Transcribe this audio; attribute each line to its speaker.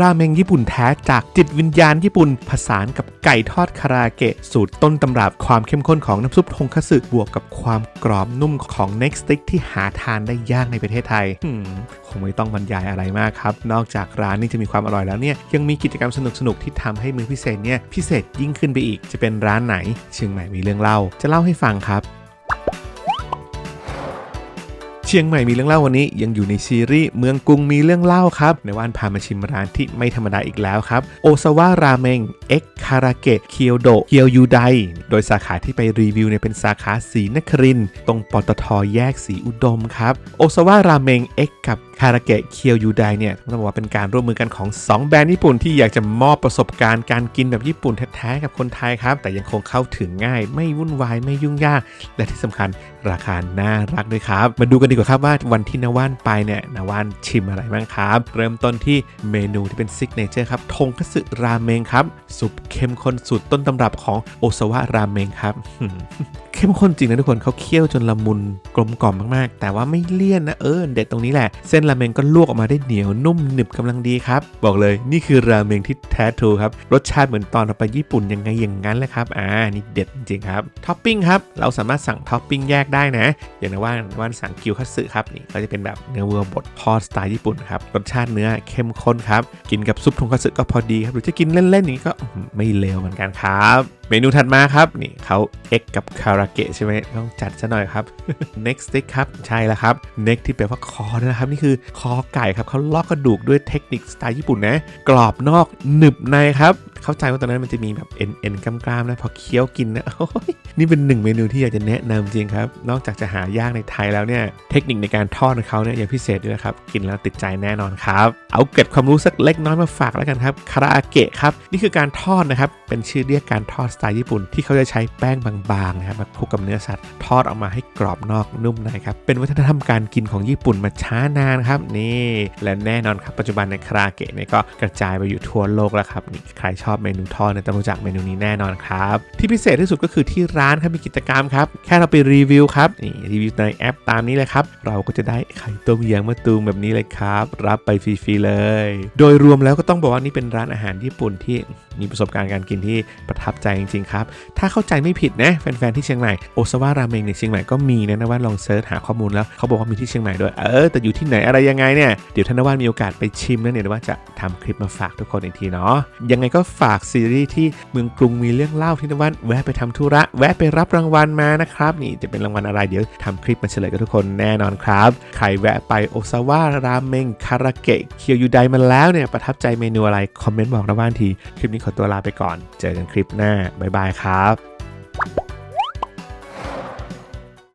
Speaker 1: ราเมงญี่ปุ่นแท้จากจิตวิญญาณญี่ปุ่น ผสานกับไก่ทอดคาราเกะ สูตรต้นตำรับความเข้มข้นของน้ำซุปทงคัตสึบวกกับความกรอบนุ่มของ Next Stick ที่หาทานได้ยากในประเทศไทยคงไม่ต้องบรรยายอะไรมากครับ นอกจากร้านนี้จะมีความอร่อยแล้วเนี่ยยังมีกิจกรรมสนุกๆที่ทำให้มื้อพิเศษเนี่ยพิเศษยิ่งขึ้นไปอีกจะเป็นร้านไหน เชียงใหม่มีเรื่องเล่า จะเล่าให้ฟังครับ เชียงใหม่มีเรื่องเล่าวันนี้ยังอยู่ในซีรีส์เมืองกรุงมีเรื่องเล่าครับในวันพามาชิมร้านที่ไม่ธรรมดาอีกแล้วครับโอซาวะราเมงเอ็กคาราเกะเคียวโดเคียวยูไดโดยสาขาที่ไปรีวิวเนี่ยเป็นสาขาสีนครินตรงปตทแยกสีอุดมครับโอซาวะราเมงเอ็กกับคาราเกะเคียวยูไดเนี่ยต้องบอกว่าเป็นการร่วมมือกันของ 2 แบรนด์ญี่ปุ่นที่อยากจะมอบประสบการณ์การกินแบบญี่ปุ่นแท้ๆกับคนไทยครับ แต่ยังคงเข้าถึงง่าย ไม่วุ่นวายไม่ยุ่งยาก และที่สำคัญราคาน่ารักด้วยครับ มาดูกันดีกว่าครับว่าวันที่นาว่านไปเนี่ยนาว่านชิมอะไรบ้างครับ เริ่มต้นที่เมนูที่เป็นซิกเนเจอร์ครับทงคัตสึราเมงครับซุปเข้มข้นสูตรต้นตำรับของโอซาวะราเมงครับเข้มข้นจริงนะทุกคนเขาเคี่ยวจนละมุนกลมกล่อมมากๆ แต่ว่าไม่เลี่ยนนะเออเด็ดตรงนี้แหละ เส้นราเมงก็ลวกออกมาได้เหนียวนุ่มหนึบกำลังดีครับ บอกเลยนี่คือราเมงที่แท้ทรูครับ รสชาติเหมือนตอนเราไปญี่ปุ่นยังไงอย่างนั้นแหละครับอ่านี่เด็ดจริงครับท็อปปิ้งครับเราสามารถสั่งท็อปปิ้งแยกได้นะ อย่างในว่าว่านสั่งกิวคัตสึครับนี่ก็จะเป็นแบบเนื้อวัวบดทอดสไตล์ญี่ปุ่นครับรสชาติเนื้อเข้มข้นครับกินกับซุปทงคัตสึก็พอดีครับหรือจะกินเล่นๆอย่างนี้ก็ไม่เลวเหมือนกันครับเมนูถัดมาครับนี่เขาเอ็กกับคาราเกะใช่ไหมต้องจัดซะหน่อยครับ next stick ครับใช่แล้วครับ neck ที่แปลว่าคอนะครับ นี่คือคอไก่ครับเขาลอกกระดูกด้วยเทคนิคสไตล์ญี่ปุ่นนะ กรอบนอกหนึบในครับ เข้าใจว่าตอนนั้นมันจะมีแบบเอ็นเอ็นกล้ามๆนะพอเคี้ยวกินนะนี่เป็นหนึ่งเมนูที่อยากจะแนะนำจริงครับ นอกจากจะหายากในไทยแล้วเนี่ยเทคนิคในการทอดของเขาเนี่ยยังพิเศษด้วยครับกินแล้วติดใจแน่นอนครับเอาเกร็ดความรู้สักเล็กน้อยมาฝากแล้วกันครับคาราเกะครับนี่คือการทอดนะครับเป็นชื่อเรียกการทอดสไตล์ญี่ปุ่นที่เขาจะใช้แป้งบางๆนะครับมาคลุกกับเนื้อสัตว์ทอดออกมาให้กรอบนอกนุ่มในครับเป็นวัฒนธรรมการกินของญี่ปุ่นมาช้านานครับนี่และแน่นอนครับปัจจุบันในคาราเกะเนี่ยก็กระจายไปอยู่ทั่วโลกแล้วครับนี่ใครชอบเมนูทอดเนี่ยต้องรู้จักเมนูนี้แน่นอนครับที่พิเศษที่สุดก็คือที่ร้านครับมีกิจกรรมครับแค่เราไปรีวิวครับนี่รีวิวในแอปตามนี้เลยครับเราก็จะได้ไข่ต้มยางมะตูมแบบนี้เลยครับ รับไปฟรีๆเลย โดยรวมแล้วก็ต้องบอกว่านี่เป็นร้านอาหารญี่ปุ่นที่มีประสบการณ์การกินที่ประทับใจจริงๆครับ ถ้าเข้าใจไม่ผิดนะแฟนๆที่เชียงใหม่โอซาวะราเมงในเชียงใหม่ก็มีนะนะว่าลองเซิร์ชหาข้อมูลแล้วเขาบอกว่ามีที่เชียงใหม่ด้วย เออแต่อยู่ที่ไหนอะไรยังไงเนี่ยเดี๋ยวธนวัฒน์มีโอกาสไปชิมนะเนี่ยว่าจะทำคลิปมาฝากทุกคนอีกทีเนาะยังไงก็ฝากซีรีส์ที่เมืองกรุงมีเรื่องเล่าที่นวัฒน์แวะไปทำธุระ แวะไปรับรางวัลมานะครับนี่จะเป็นรางวัลอะไรเดี๋ยวทำคลิปมาเฉลยกับทุกคนแน่นอนครับใครแวะไปโอซาวะราเมงคาราเกะเคียวยูไดมาแล้วเนี่ยประทับใจเมนูอะไรคอมเมนต์บอกนวัฒน์ทีคลิปนี้ขอตัวลาไปก่อน เจอกันคลิปหน้า บ๊ายบายครับ